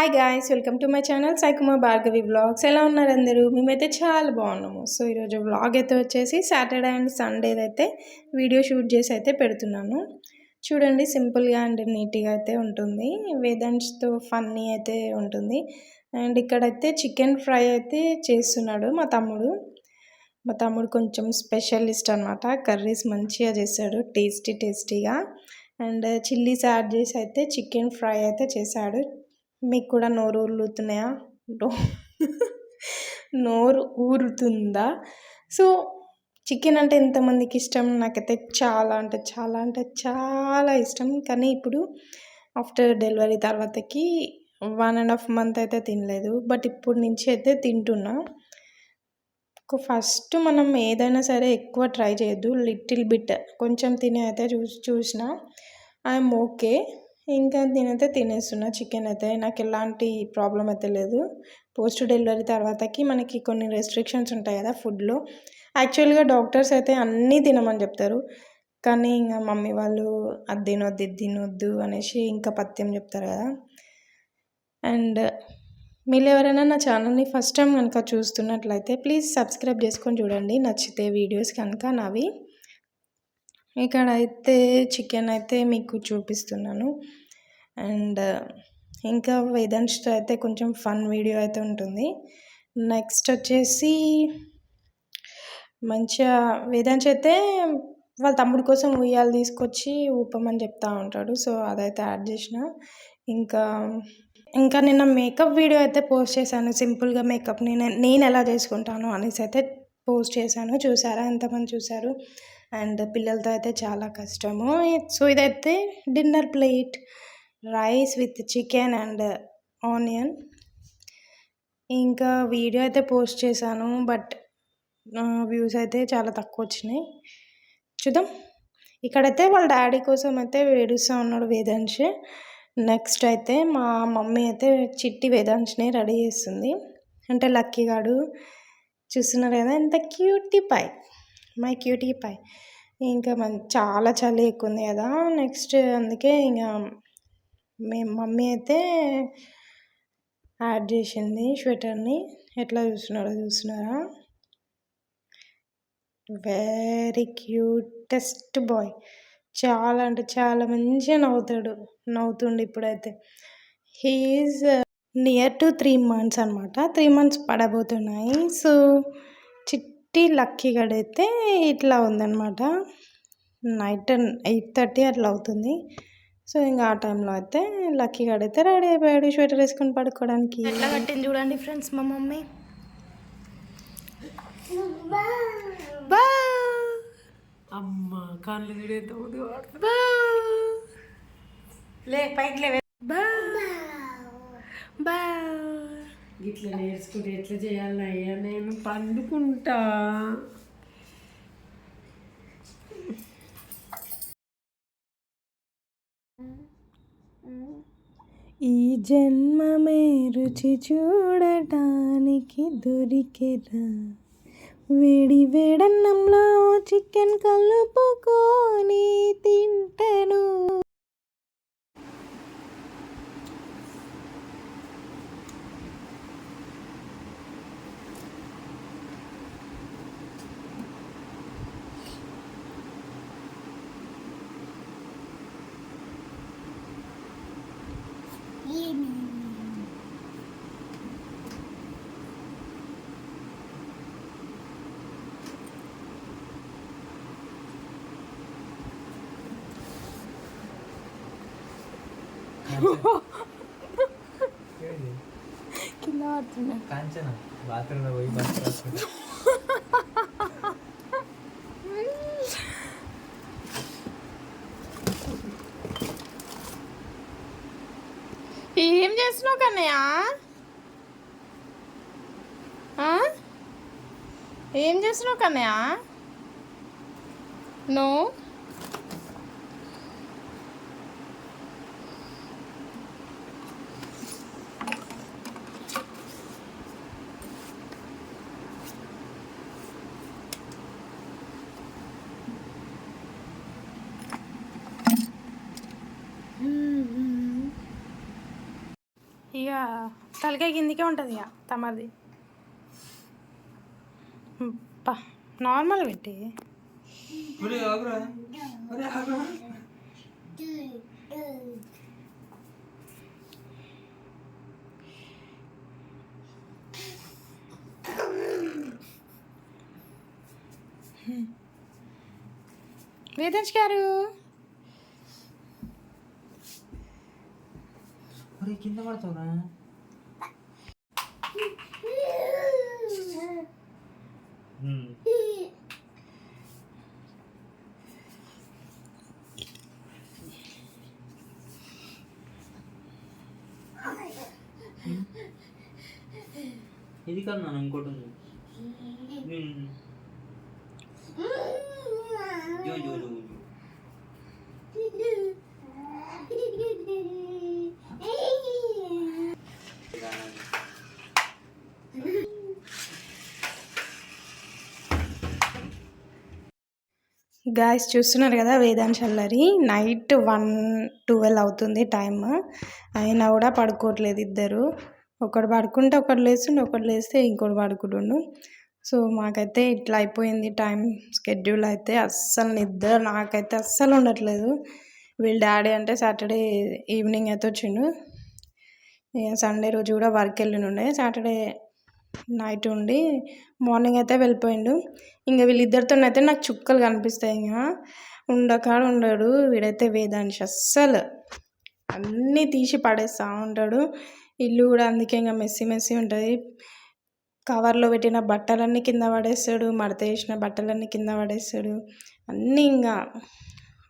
Hi guys welcome to my channel సైకుమ Bhargavi vlogs ఎలా ఉన్నారు అందరూ? మేమైతే చాలా బాగున్నాము. సో ఈరోజు వ్లాగ్ అయితే వచ్చేసి సాటర్డే అండ్ సండే అయితే వీడియో షూట్ చేసి అయితే పెడుతున్నాను. చూడండి సింపుల్గా అండ్ నీట్గా అయితే ఉంటుంది. వేదాంశ్తో ఫన్నీ అయితే ఉంటుంది. అండ్ ఇక్కడైతే చికెన్ ఫ్రై అయితే చేస్తున్నాడు మా తమ్ముడు. మా తమ్ముడు కొంచెం స్పెషలిస్ట్ అనమాట కర్రీస్ మంచిగా చేశాడు టేస్టీ టేస్టీగా అండ్ చిల్లీస్ యాడ్ చేసి అయితే చికెన్ ఫ్రై అయితే చేశాడు. మీకు కూడా నోరు ఊరుతున్నాయా నోరు ఊరుతుందా? సో చికెన్ అంటే ఎంతమందికి ఇష్టం? నాకైతే చాలా అంటే చాలా అంటే చాలా ఇష్టం. కానీ ఇప్పుడు ఆఫ్టర్ డెలివరీ తర్వాతకి వన్ అండ్ హాఫ్ మంత్ అయితే తినలేదు. బట్ ఇప్పుడు నుంచి అయితే తింటున్నా. ఫస్ట్ మనం ఏదైనా సరే ఎక్కువ ట్రై చేయొద్దు. Little bit. కొంచెం తినే అయితే చూసి చూసిన ఐఎమ్ ఓకే. ఇంకా నేనైతే తినేస్తున్నా చికెన్ అయితే. నాకు ఎలాంటి ప్రాబ్లం అయితే లేదు. పోస్ట్ డెలివరీ తర్వాతకి మనకి కొన్ని రెస్ట్రిక్షన్స్ ఉంటాయి కదా ఫుడ్లో. యాక్చువల్గా డాక్టర్స్ అయితే అన్నీ తినమని చెప్తారు. కానీ ఇంకా మమ్మీ వాళ్ళు అది తినొద్దు ఇది తినొద్దు అనేసి ఇంకా పత్యం చెప్తారు కదా. అండ్ మీరు ఎవరైనా నా ఛానల్ని ఫస్ట్ టైం కనుక చూస్తున్నట్లయితే ప్లీజ్ సబ్స్క్రైబ్ చేసుకొని చూడండి. నచ్చితే వీడియోస్ కనుక నావి. ఇక్కడ అయితే చికెన్ అయితే మీకు చూపిస్తున్నాను. అండ్ ఇంకా వేదాంశ్తో అయితే కొంచెం ఫన్ వీడియో అయితే ఉంటుంది. నెక్స్ట్ వచ్చేసి మంచిగా వేదాంశ్ అయితే వాళ్ళ తమ్ముడి కోసం ఉయ్యాలు తీసుకొచ్చి ఊపమని చెప్తా ఉంటాడు. సో అదైతే యాడ్ చేసిన. ఇంకా ఇంకా నిన్న మేకప్ వీడియో అయితే పోస్ట్ చేశాను. సింపుల్గా మేకప్ నేను నేను ఎలా చేసుకుంటాను అనేసి అయితే పోస్ట్ చేశాను. చూసారా? ఎంతమంది చూశారు అండ్ పిల్లలతో అయితే చాలా కష్టము. సో ఇదైతే dinner plate rice with chicken and onion. ఇంకా వీడియో అయితే పోస్ట్ చేశాను బట్ వ్యూస్ అయితే చాలా తక్కువ వచ్చినాయి. చూద్దాం. ఇక్కడైతే వాళ్ళ డాడీ కోసం అయితే వేడుస్తూ ఉన్నాడు వేదాంశ్. నెక్స్ట్ అయితే మా మమ్మీ అయితే చిట్టి వేదాంశ్ని రెడీ చేస్తుంది. అంటే లక్కీ గాడు. చూస్తున్నారు కదా ఎంత cutie pie. My cutie pie. ఇంకా మన చాలా చలి ఎక్కువ ఉంది కదా నెక్స్ట్ అందుకే ఇంకా మేము మమ్మీ అయితే యాడ్ చేసింది స్వెటర్ని. ఎట్లా చూస్తున్నారో చూస్తున్నారా? Very cutest boy. చాలా అంటే చాలా మంచిగా నవ్వుతాడు నవ్వుతుండు ఇప్పుడైతే. He's near to three months అనమాట త్రీ మంత్స్ పడబోతున్నాయి. సో చిట్టి లక్కీ గడైతే ఇట్లా ఉందన్నమాట. నైట్ ఎయిట్ థర్టీ అట్లా అవుతుంది. సో ఇంకా ఆ టైంలో అయితే లక్కీ అయితే రెడీ అయిపోయాడు స్వెటర్ వేసుకొని పడుకోవడానికి. ఎట్లా కట్టింది చూడండి ఫ్రెండ్స్ మా మమ్మీ. అమ్మ కాళ్ళు లే పైకి లే బా బా ఇట్లా నేర్చుకుంటే ఎట్లా చేయాలి అయ్యా? నేను పండుకుంటా. ఈ జన్మమే రుచి చూడటానికి దొరికెరా వేడి వేడన్నంలో చికెన్ కలుపుకొని తింటాను. కింద పడుతున్నా. కాంచన బాత్రూంలో పోయి ఏం చేస్తున్నావు కన్నయ్య? ఏం చేస్తున్నావు కన్నయ్య? నువ్వు తలకాయ కిందికే ఉంటుంది ఇక తమది పా నార్మల్ పెట్టి. వేదంశ్ గారు. ఒరే కింద పడతావురా. ఇది కాదు నాన్న ఇంకోటి ఉంది గాయస్ చూస్తున్నారు కదా వేదాంశ్ అల్లరి. నైట్ వన్ ట్వెల్వ్ అవుతుంది టైం అయినా కూడా పడుకోవట్లేదు ఇద్దరు. ఒకడు పడుకుంటే ఒకడు లేస్తుండే ఒకడు లేస్తే ఇంకోటి పడుకుంటుండు. సో మాకైతే ఇట్లా అయిపోయింది టైం స్కెడ్యూల్ అయితే. అస్సలు నిద్ర నాకైతే అస్సలు ఉండట్లేదు. వీళ్ళ డాడీ అంటే సాటర్డే ఈవినింగ్ అయితే వచ్చిండు. సండే రోజు కూడా వర్క్ వెళ్ళినుండే సాటర్డే నైట్ ఉండి మార్నింగ్ అయితే వెళ్ళిపోయిండు. ఇంకా వీళ్ళిద్దరితోనైతే నాకు చుక్కలు కనిపిస్తాయి ఇంకా ఉండకాడ ఉండడు వీడైతే వేదాంశి అస్సలు. అన్నీ తీసి పడేస్తూ ఉంటాడు. ఇల్లు కూడా అందుకే ఇంకా మెస్సి మెస్సి ఉంటుంది. కవర్లో పెట్టిన బట్టలన్నీ కింద పడేస్తాడు మడత వేసిన బట్టలన్నీ కింద పడేస్తాడు. అన్నీ ఇంకా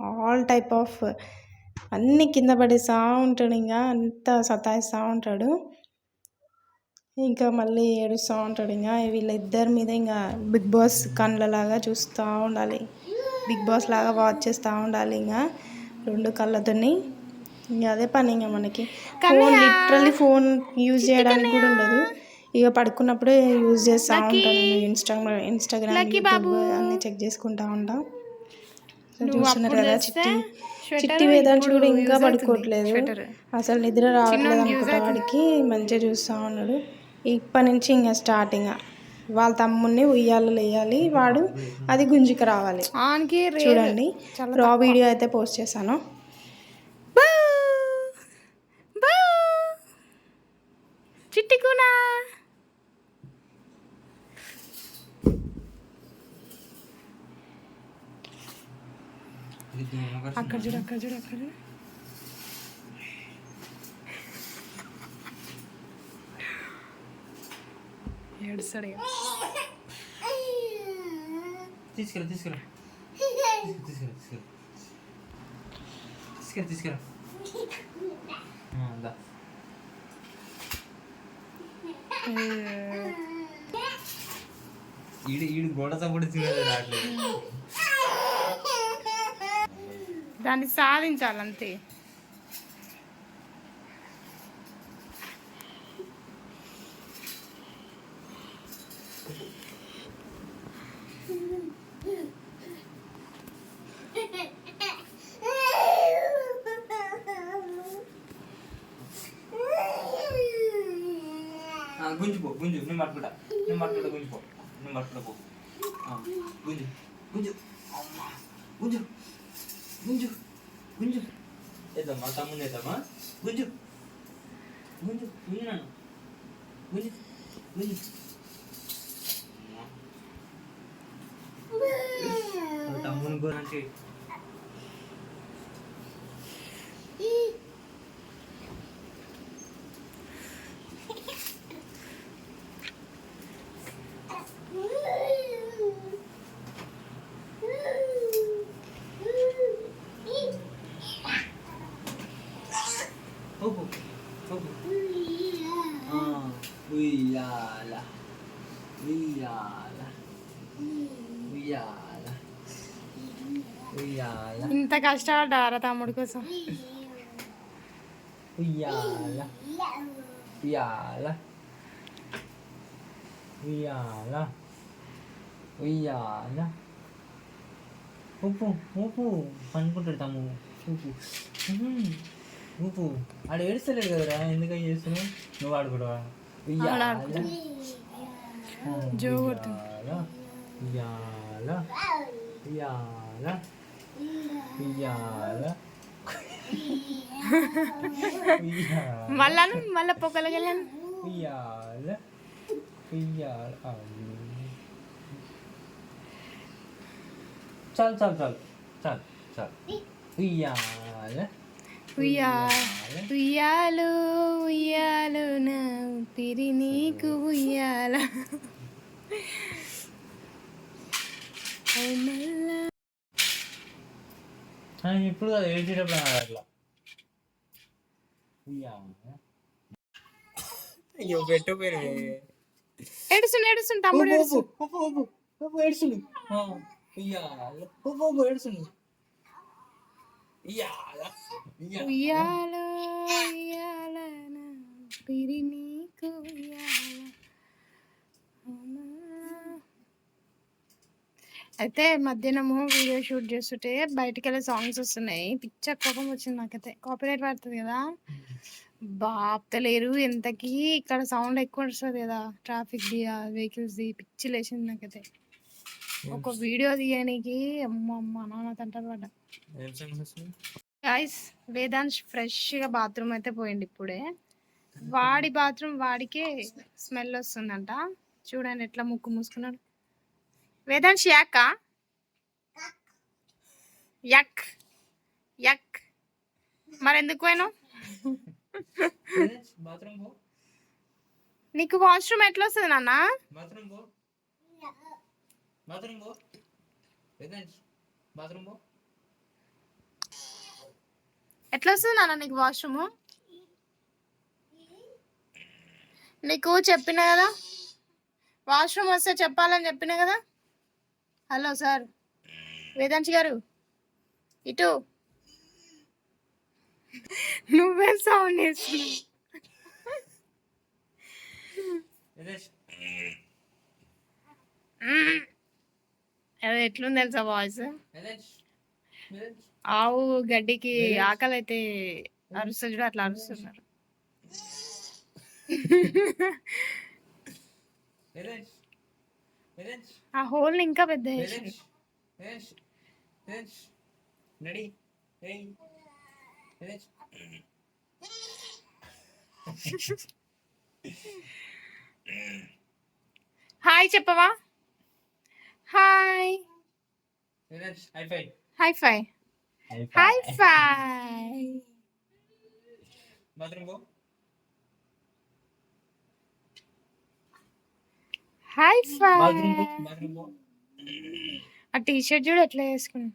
ఆల్ టైప్ ఆఫ్ అన్నీ కింద పడేస్తూ ఉంటాడు ఇంకా అంత సతాయిస్తూ ఉంటాడు. ఇంకా మళ్ళీ ఏడుస్తూ ఉంటాడు. ఇంకా వీళ్ళిద్దరి మీద ఇంకా బిగ్ బాస్ కళ్ళలాగా చూస్తూ ఉండాలి. బిగ్ బాస్ లాగా వాచ్ చేస్తూ ఉండాలి ఇంకా రెండు కళ్ళతోని. ఇంకా అదే పని ఇంకా మనకి. ఫోన్ లిటరల్లీ ఫోన్ యూజ్ చేయడానికి కూడా ఉండదు. ఇక పడుకున్నప్పుడే యూజ్ చేస్తూ ఉంటాను ఇన్స్టాగ్రామ్ ఇన్స్టాగ్రామ్ అన్నీ చెక్ చేసుకుంటా ఉంటా. చూస్తున్నారు కదా చిట్టి. చిట్టి వేదాంశి కూడా ఇంకా పడుకోవట్లేదు. అసలు నిద్ర రావట్లేదు అనుకుంటా వాడికి. మంచిగా చూస్తూ ఉన్నాడు. ఇప్పటి నుంచి ఇంకా స్టార్ట్ ఇంకా వాళ్ళ తమ్ముడిని ఉయ్యాలు వేయాలి వాడు అది గుంజుకు రావాలి. చూడండి రా వీడియో అయితే పోస్ట్ చేశాను. చిట్టికునా! అక్కడ చూడు అక్కడ చూడు అక్కడ చూడు. ఏడుస్తాడు ఇక. తీసుకురా తీసుకురా తీసుకురా తీసుకురా తీసుకురా తీసుకురా ఆ, దా. ఈడు ఈడు గోడ సపోర్ట్ తినేది రావట్లేదు. దాన్ని సాధించాలి అంతే ఆ, గుంజుపో గుంజు నేను పట్టుకుంటా నేను పట్టుకుంటా గుంజుపో నేను పట్టుకుంటా పో. గుంజు గుంజు. గుంజు గుంజు గుంజు. చేద్దామా తమ్ముని చేద్దామా గుంజు గుంజు గుంజు నన్ను. గుంజు గుంజు. తమ్ముని గురించి కష్టపడ్డారా తమ్ముడి కోసం. Uyyala. Uyyala. Uyyala. Uyyala. ఉప్పు ఉప్పు పనుకుంటాడు తమ్ము ఉప్పు ఊపు. ఆడ ఏడుస్తలేడు కదరా? ఎందుకని చేస్తున్నావు? నువ్వు ఉయ్యాల జో ఉయ్యాల ఉయ్యాల ఉయ్యాల ఉయ్యాల ఉయ్యాల మళ్ళా మళ్ళా పొగలగలను ఉయ్యాల ఉయ్యాల అవ్వు. చాలు చాలు చాలు చాలు చాలు ఉయ్యాల ఉయ్యా ఉయ్యాలు ఉయ్యాలు నా పిరి నీకు ఉయ్యాల ఓ మల్లా. ఆ, ఇప్పుడు కాదు ఏడ్చేటప్పుడు అట్లా. అయ్యో పెట్టపోయినా ఏడుస్తుండు ఏడుస్తుండు తమ్ముడు ఏడుస్తుండు. ఏడుచుండు ఉయ్యాల ఉయ్యాల పిరి నీకు ఉయ్యాల. అయితే మధ్యాహ్నము వీడియో షూట్ చేస్తుంటే బయటికి వెళ్ళే సాంగ్స్ వస్తున్నాయి. పిచ్చ కోపం వచ్చింది నాకైతే. కాపీరైట్ పడుతుంది కదా. బాప్తలేరు ఎంతకి ఇక్కడ సౌండ్ ఎక్కువ వస్తుంది కదా. ట్రాఫిక్ ది వెహికల్స్ ది పిచ్చి లేచింది నాకైతే. ఒక వీడియో తీయడానికి అమ్మ అమ్మ నాన్న తంటారు పడ్డ ఏం సంగతి వస్తుంది? గాయస్ వేదాంశ్ ఫ్రెష్గా బాత్రూమ్ అయితే పోయింది ఇప్పుడే. వాడి బాత్రూమ్ వాడికే స్మెల్ వస్తుందంట. చూడండి ఎట్లా ముక్కు మూసుకున్నాడు. వేదాంశ్ యాక యక్. యక్. మరి ఎందుకు పోయినావు బాత్రూమ్ పో. నీకు వాష్రూమ్ ఎట్లా వస్తుంది నాన్న ఎట్లా వస్తుంది నాన్న నీకు వాష్రూమ్? నీకు చెప్పిన కదా? వాష్రూమ్ వస్తే చెప్పాలని చెప్పిన కదా? Hello sir. వేదాంశి గారు. ఇటు. నువ్వే సౌండ్ అది ఎట్లుంది తెలుసా వాయిస్? ఆవు గడ్డికి ఆకలి అయితే అరుస్తుంది చూడు అట్లా అరుస్తున్నారు. ఆ హోల్ ఇంకా పెద్ద హాయ్ చెప్పవా? Hi high five high five high five bathroom పో హై ఫై బాత్రూమ్ పో బాత్రూమ్ పో ఆ టీ షర్ట్ చూడు ఎట్లా వేసుకున్నా